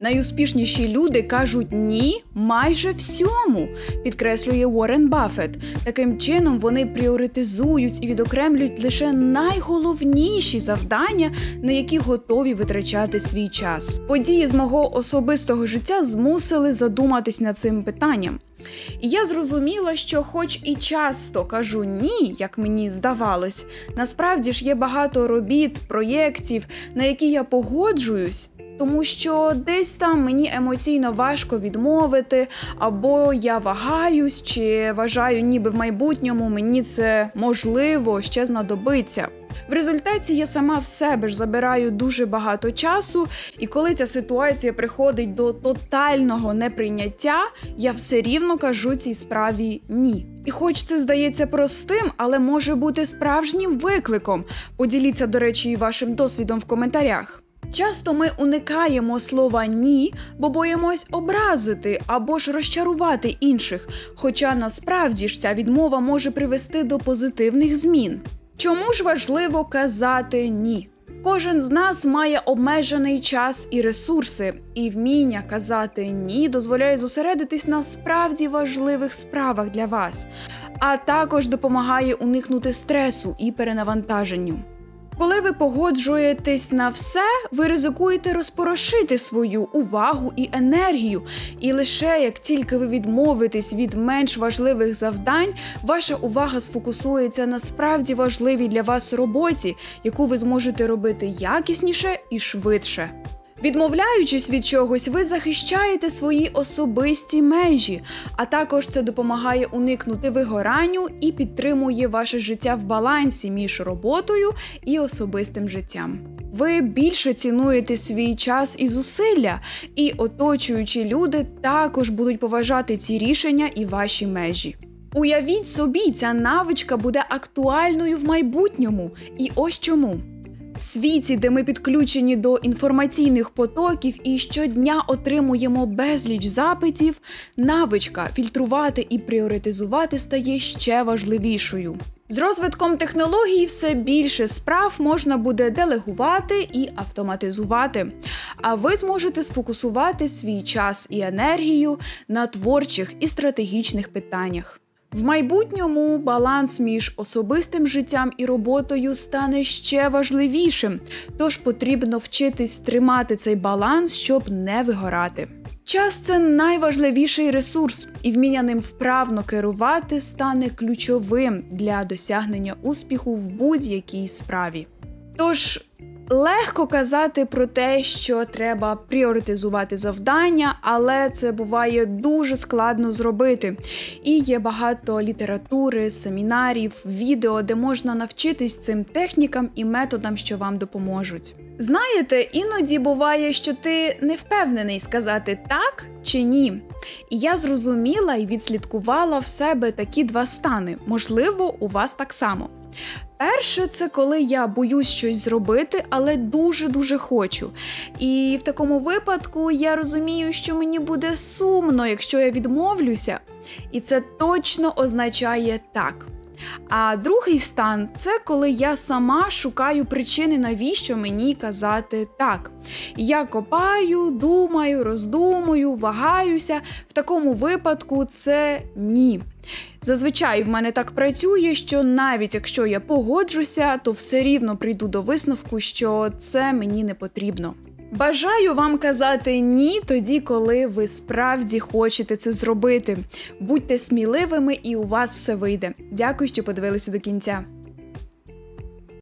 Найуспішніші люди кажуть ні майже всьому, підкреслює Уоррен Баффет. Таким чином вони пріоритизують і відокремлюють лише найголовніші завдання, на які готові витрачати свій час. Події з мого особистого життя змусили задуматись над цим питанням. І я зрозуміла, що, хоч і часто кажу ні, як мені здавалось, насправді ж є багато робіт, проєктів, на які я погоджуюсь. Тому що десь там мені емоційно важко відмовити, або я вагаюсь, чи вважаю, ніби в майбутньому мені це можливо ще знадобиться. В результаті я сама в себе ж забираю дуже багато часу, і коли ця ситуація приходить до тотального неприйняття, я все рівно кажу цій справі ні. І хоч це здається простим, але може бути справжнім викликом. Поділіться, до речі, і вашим досвідом в коментарях. Часто ми уникаємо слова ні, бо боїмось образити або ж розчарувати інших. Хоча насправді ж ця відмова може привести до позитивних змін. Чому ж важливо казати ні? Кожен з нас має обмежений час і ресурси, і вміння казати ні дозволяє зосередитись на справді важливих справах для вас, а також допомагає уникнути стресу і перенавантаженню. Коли ви погоджуєтесь на все, ви ризикуєте розпорошити свою увагу і енергію. І лише як тільки ви відмовитесь від менш важливих завдань, ваша увага сфокусується на справді важливій для вас роботі, яку ви зможете робити якісніше і швидше. Відмовляючись від чогось, ви захищаєте свої особисті межі, а також це допомагає уникнути вигоранню і підтримує ваше життя в балансі між роботою і особистим життям. Ви більше цінуєте свій час і зусилля, і оточуючі люди також будуть поважати ці рішення і ваші межі. Уявіть собі, ця навичка буде актуальною в майбутньому. І ось чому. В світі, де ми підключені до інформаційних потоків і щодня отримуємо безліч запитів, навичка фільтрувати і пріоритизувати стає ще важливішою. З розвитком технологій все більше справ можна буде делегувати і автоматизувати, а ви зможете сфокусувати свій час і енергію на творчих і стратегічних питаннях. В майбутньому баланс між особистим життям і роботою стане ще важливішим, тож потрібно вчитись тримати цей баланс, щоб не вигорати. Час це найважливіший ресурс, і вміння ним вправно керувати стане ключовим для досягнення успіху в будь-якій справі. Тож Легко казати про те, що треба пріоритизувати завдання, але це буває дуже складно зробити. І є багато літератури, семінарів, відео, де можна навчитись цим технікам і методам, що вам допоможуть. Знаєте, іноді буває, що ти не впевнений сказати так чи ні. І я зрозуміла і відслідкувала в себе такі два стани. Можливо, у вас так само. Перше, це коли я боюсь щось зробити, але дуже-дуже хочу. І в такому випадку я розумію, що мені буде сумно, якщо я відмовлюся. І це точно означає так. А другий стан це коли я сама шукаю причини, навіщо мені казати так. Я копаю, думаю, роздумую, вагаюся. В такому випадку це ні. Зазвичай в мене так працює, що навіть якщо я погоджуся, то все рівно прийду до висновку, що це мені не потрібно. Бажаю вам казати ні тоді, коли ви справді хочете це зробити. Будьте сміливими і у вас все вийде. Дякую, що подивилися до кінця.